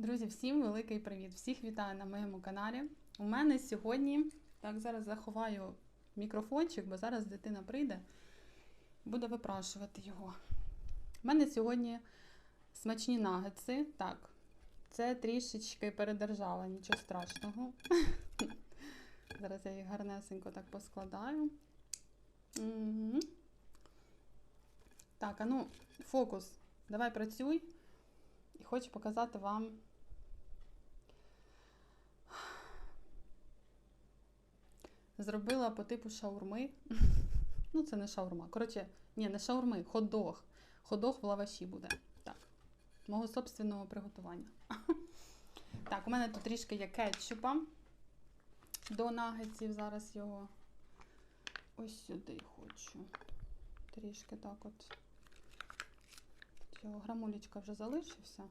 Друзі, всім великий привіт! Всіх вітаю на моєму каналі. У мене сьогодні, так, зараз заховаю мікрофончик, бо зараз дитина прийде, буде випрашувати його. У мене сьогодні смачні нагетси. Так, це трішечки передержала, нічого страшного. Зараз я їх гарнесенько так поскладаю. Так, а ну, фокус, давай працюй. І хочу показати вам. Зробила по типу шаурми. Ну, це не шаурма. Коротше, ні, не шаурми, ходох. Ходох в лаваші буде. Так. Мого собственного приготування. Так, у мене тут трішки є кетчупа до нагетсів. Зараз його ось сюди хочу. Трішки так от. Його грамулечка вже залишився.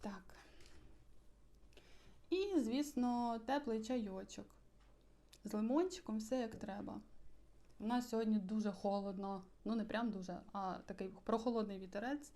Так. І, звісно, теплий чайочок. З лимончиком все як треба. У нас сьогодні дуже холодно. Ну, не прям дуже, а такий прохолодний вітерець.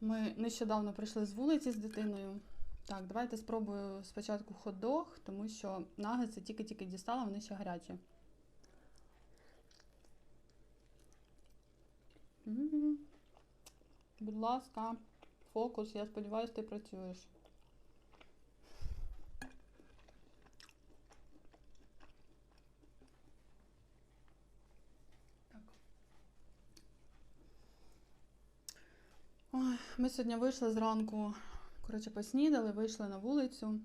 Ми нещодавно прийшли з вулиці з дитиною. Так, давайте спробую спочатку хот-дог, тому що нагетси тільки-тільки дістала, вони ще гарячі. Будь ласка, фокус, я сподіваюся, ти працюєш. Так. Ой, ми сьогодні вийшли зранку, коротше, поснідали, вийшли на вулицю.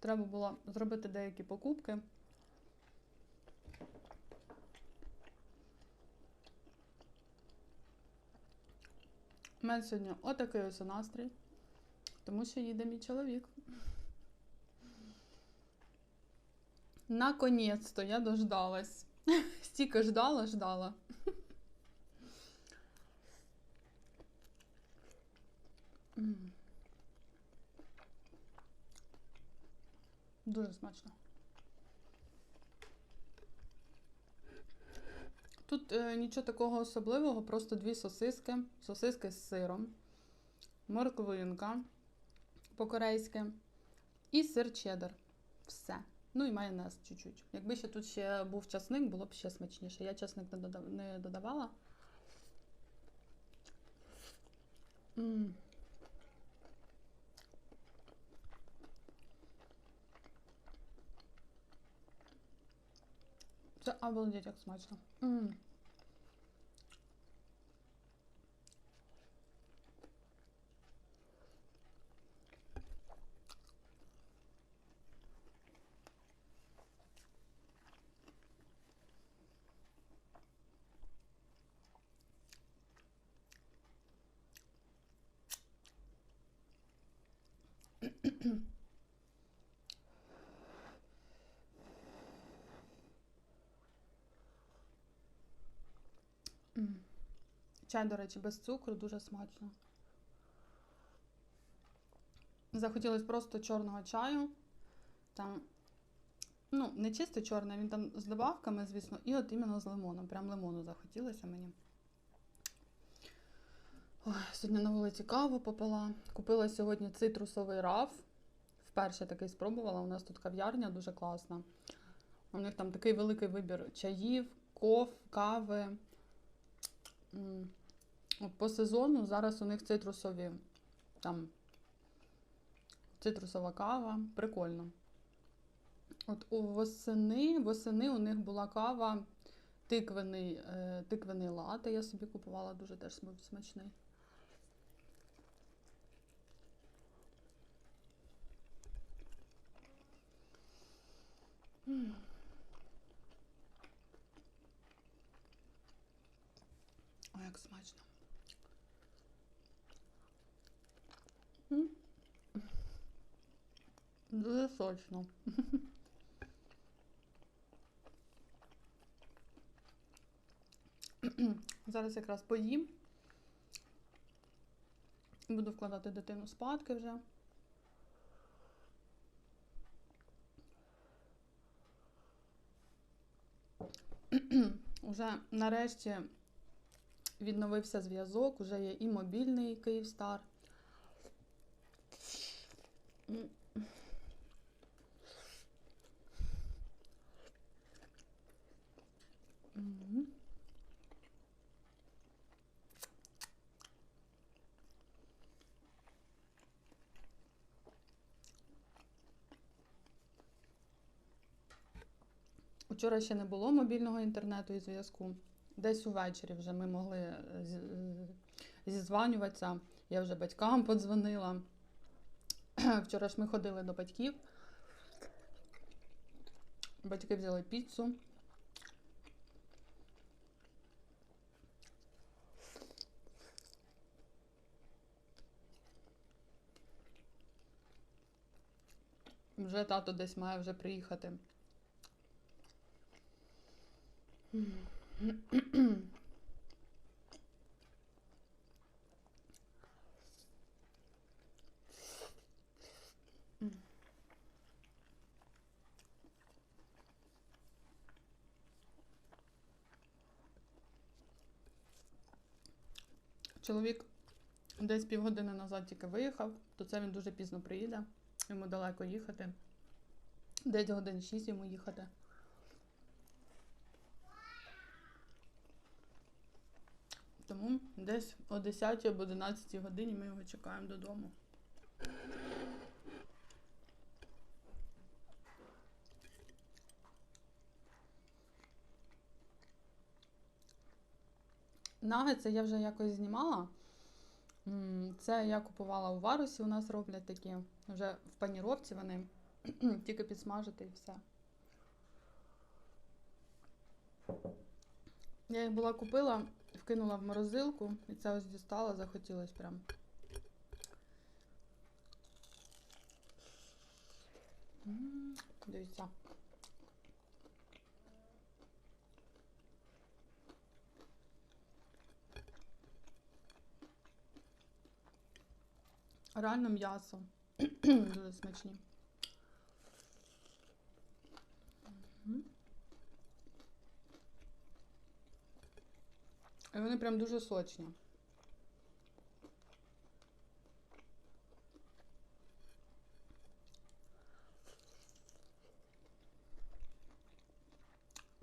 Треба було зробити деякі покупки. У мене сьогодні отакий ось настрій, тому що їде мій чоловік. Наконець-то я дождалась. Стільки ждала, ждала. Дуже смачно. Тут е, нічого такого особливого, просто дві сосиски, сосиски з сиром, морквинка по-корейськи і сир чеддер. Все. Ну і майонез чуть-чуть. Якби ще тут ще був часник, було б ще смачніше. Я часник не, додавала. М -м. Це обалдеть як смачно. М. М. Чай, до речі, без цукру дуже смачно. Захотілося просто чорного чаю. Там, ну, не чисто чорний, він там з добавками, звісно, і от іменно з лимоном. Прям лимону захотілося мені. Ой, сьогодні на вулиці каву попила. Купила сьогодні цитрусовий раф. Вперше такий спробувала. У нас тут кав'ярня дуже класна. У них там такий великий вибір чаїв, ков, кави. От По сезону зараз у них цитрусові там цитрусова кава. Прикольно. От у восени, восени у них була кава, тиквений, е, тиквений лате. Я собі купувала, дуже теж смачний. Ой, як смачно. Дуже сочно. Зараз якраз поїм. Буду вкладати дитину спадки вже. Уже нарешті відновився зв'язок, уже є і мобільний Київстар. М. Вчора ще не було мобільного інтернету і зв'язку. Десь увечері вже ми могли е, з- зізванюватися. Я вже батькам подзвонила. Вчора ж ми ходили до батьків. Батьки взяли піцу. Вже тато десь має вже приїхати. Чоловік десь півгодини назад тільки виїхав, то це він дуже пізно приїде. Йому далеко їхати. Десь годин 6 йому їхати. Тому десь о 10 або 11 годині ми його чекаємо додому. Нагетси я вже якось знімала. Це я купувала у Варусі, у нас роблять такі. Вже в паніровці вони тільки підсмажити і все. Я їх була купила, вкинула в морозилку і це ось дістала, захотілось прям. М, Дивіться. Реально м'ясо. Дуже смачні. Мгм. І вони прям дуже сочні.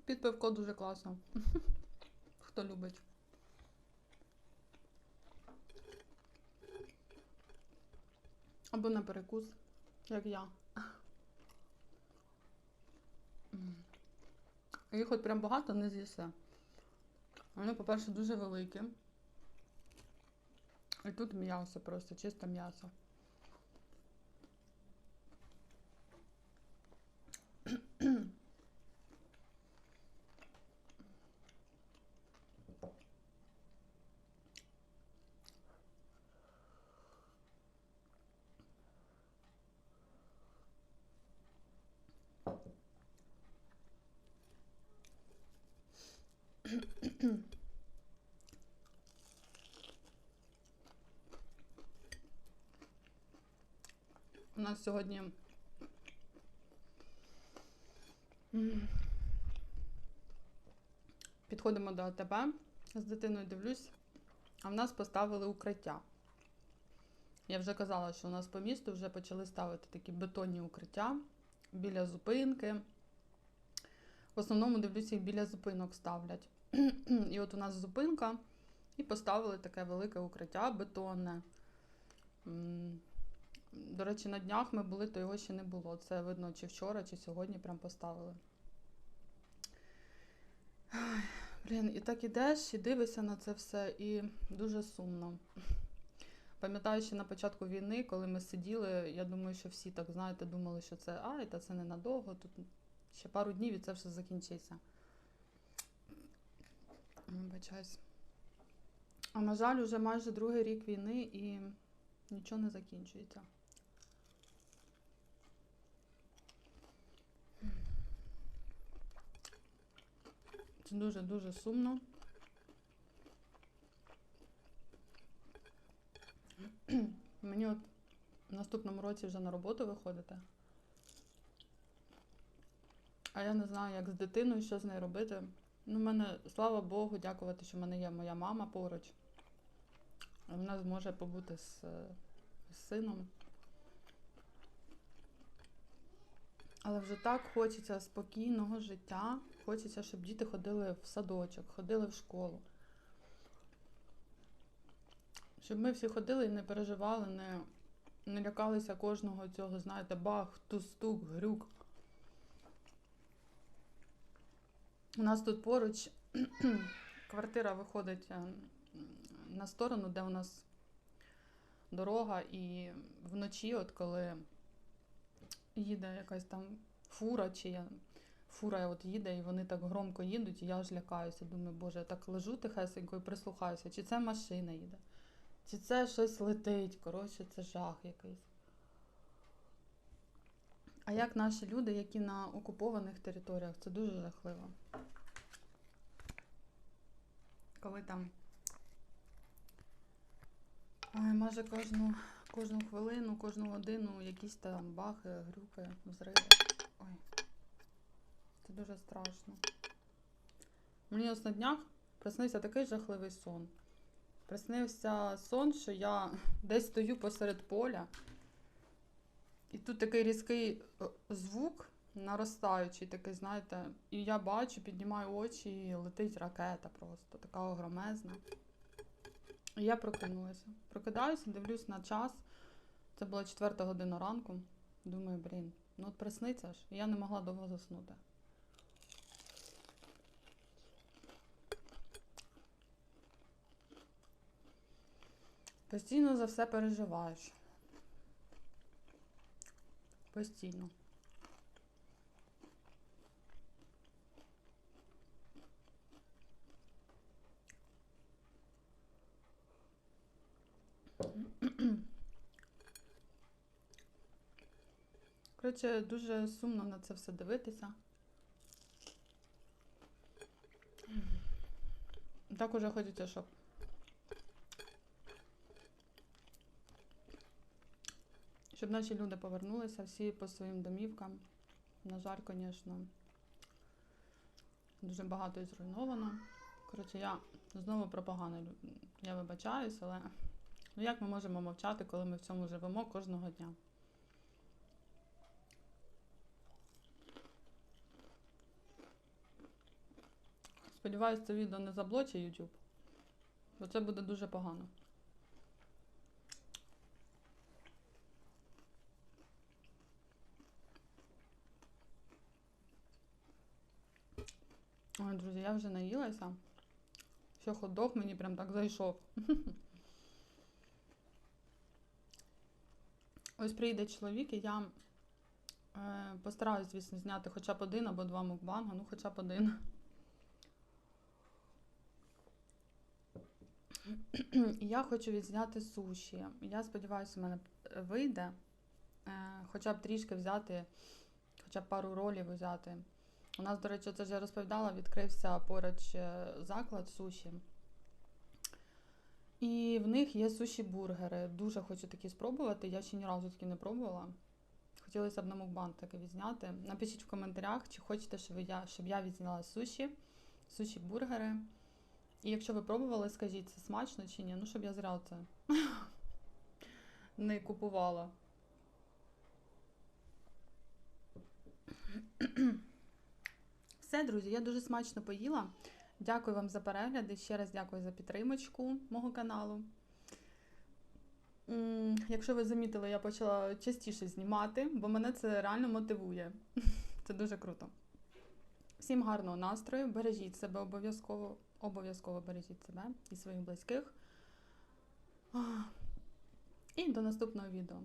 Під пивко дуже класно. Хто любить. Або на перекус, як я. Їх от прям багато не з'їси. Вони, по-перше, дуже великі. І тут м'ясо просто, чисте м'ясо. У нас сьогодні підходимо до АТБ. З дитиною дивлюсь, а в нас поставили укриття. Я вже казала, що у нас по місту вже почали ставити такі бетонні укриття біля зупинки. В основному дивлюся, їх біля зупинок ставлять. І от у нас зупинка, і поставили таке велике укриття бетонне. До речі, на днях ми були, то його ще не було. Це видно, чи вчора, чи сьогодні прям поставили. Блін, і так ідеш і дивишся на це все, і дуже сумно. Пам'ятаю, ще на початку війни, коли ми сиділи, я думаю, що всі так, знаєте, думали, що це ай, та це ненадовго, тут ще пару днів і це все закінчиться. Вибачаюсь. А на жаль, уже майже другий рік війни і нічого не закінчується. Це дуже-дуже сумно. Мені от в наступному році вже на роботу виходити. А я не знаю, як з дитиною, що з нею робити. Ну, в мене, слава Богу, дякувати, що в мене є моя мама поруч. Вона зможе побути з, з сином. Але вже так хочеться спокійного життя. Хочеться, щоб діти ходили в садочок, ходили в школу. Щоб ми всі ходили і не переживали, не, не лякалися кожного цього, знаєте, бах, тустук, грюк. У нас тут поруч квартира виходить е, на сторону, де у нас дорога, і вночі, от коли їде якась там фура, чи я- фура от їде, і вони так громко їдуть, і я аж лякаюся. Думаю, боже, я так лежу тихесенько і прислухаюся, чи це машина їде, чи це щось летить. Коротше, це жах якийсь. А як наші люди, які на окупованих територіях, це дуже жахливо. Коли там ой, майже кожну, кожну хвилину, кожну годину якісь там бахи, грюки, взриви. Ой, це дуже страшно. Мені ось на днях приснився такий жахливий сон. Приснився сон, що я десь стою посеред поля, і тут такий різкий е, звук, наростаючий, такий, знаєте, і я бачу, піднімаю очі, і летить ракета просто, така огромезна. І я прокинулася. Прокидаюся, дивлюсь на час. Це була четверта година ранку. Думаю, блін, ну от присниться ж. І я не могла довго заснути. Постійно за все переживаєш. Постійно. Коротше, дуже сумно на це все дивитися. Так уже хочеться, щоб щоб наші люди повернулися всі по своїм домівкам. На жаль, звісно, дуже багато і зруйновано. Коротше, я знову про погане я вибачаюсь, але ну як ми можемо мовчати, коли ми в цьому живемо кожного дня? Сподіваюсь, це відео не заблочить YouTube, бо це буде дуже погано. Ой, друзі, я вже наїлася. Що хот-дог мені прям так зайшов. Ось прийде чоловік, і я е, постараюсь, звісно, зняти хоча б один або два мукбанга, ну хоча б один. Я хочу відзняти суші. Я сподіваюся, у мене вийде. Е, хоча б трішки взяти, хоча б пару ролів взяти. У нас, до речі, це ж я розповідала, відкрився поруч е, заклад суші. І в них є суші-бургери. Дуже хочу такі спробувати. Я ще ні разу такі не пробувала. Хотілося б на мукбанк таке відзняти. Напишіть в коментарях, чи хочете, щоб я, щоб я відзняла суші, суші-бургери. І якщо ви пробували, скажіть, це смачно чи ні? Ну, щоб я зря це не купувала. Все, друзі, я дуже смачно поїла. Дякую вам за перегляд і ще раз дякую за підтримочку мого каналу. Якщо ви замітили, я почала частіше знімати, бо мене це реально мотивує. Це дуже круто. Всім гарного настрою, бережіть себе обов'язково, обов'язково бережіть себе і своїх близьких. І до наступного відео.